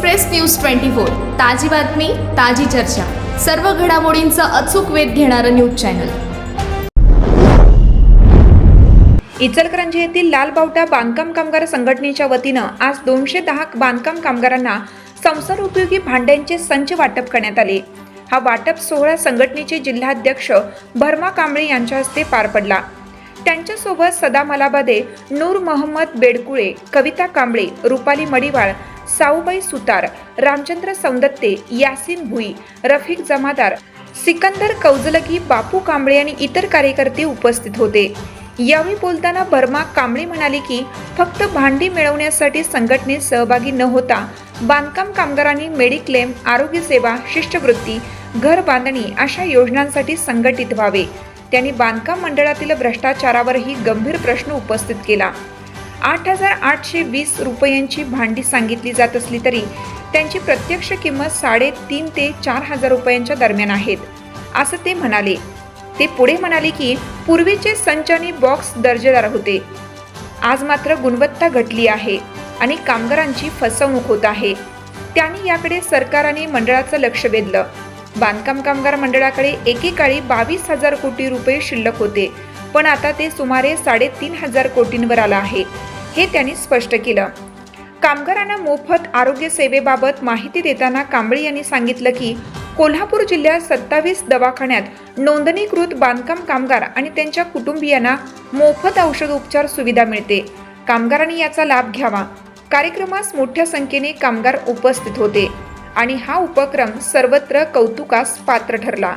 Express news twenty four ताजी बातमी ताजी चर्चा. सर्व घडामोडींचा अचूक वेध घेणारं न्यूज चॅनल. इचलकरंजी येथील लाल बावटा बांधकाम कामगार संघटनेच्या वतीनं आज दोनशे दहा बांधकाम कामगारांना संसार उपयोगी भांड्यांचे संच वाटप करण्यात आले. हा वाटप सोहळा संघटनेचे जिल्हाध्यक्ष भरमा कांबळे यांच्या हस्ते पार पडला. त्यांच्यासोबत सदा मलाबादे नूर मोहम्मद बेडकुळे कविता कांबळे रुपाली मडिवाळ साऊबाई सुतार रामचंद्र सौंदत्ते यासिन भुई रफिक जमादार सिकंदर कौजलगी बापू कांबळे आणि इतर कार्यकर्ते उपस्थित होते. यावेळी बोलताना भरमा कांबळे म्हणाले की फक्त भांडी मिळवण्यासाठी संघटनेत सहभागी न होता बांधकाम कामगारांनी मेडिक्लेम आरोग्य सेवा शिष्यवृत्ती घर बांधणी अशा योजनांसाठी संघटित व्हावे. त्यांनी बांधकाम मंडळातील भ्रष्टाचारावरही गंभीर प्रश्न उपस्थित केला. आठ हजार आठशे वीस रुपयांची भांडी सांगितली जात असली तरी त्यांची प्रत्यक्ष किंमत साडेतीन ते चार हजार रुपयांच्या दरम्यान आहेत. असं ते म्हणाले. ते पुढे म्हणाले की पूर्वीचे संचानी बॉक्स दर्जेदार होते. आज मात्र गुणवत्ता घटली आहे आणि कामगारांची फसवणूक होत आहे. त्यांनी याकडे सरकाराने मंडळाचं लक्ष वेधलं. बांधकाम कामगार मंडळाकडे एकेकाळी बावीस हजार कोटी रुपये शिल्लक होते. पण आता ते सुमारे साडेतीन हजार कोटींवर आलं आहे. हे त्यांनी स्पष्ट केलं. कामगारांना मोफत आरोग्य सेवेबाबत माहिती देताना कांबळे यांनी सांगितलं की कोल्हापूर जिल्ह्यात सत्तावीस दवाखान्यात नोंदणीकृत बांधकाम कामगार आणि त्यांच्या कुटुंबियांना मोफत औषध उपचार सुविधा मिळते. कामगारांनी याचा लाभ घ्यावा. कार्यक्रमास मोठ्या संख्येने कामगार उपस्थित होते आणि हा उपक्रम सर्वत्र कौतुकास पात्र ठरला.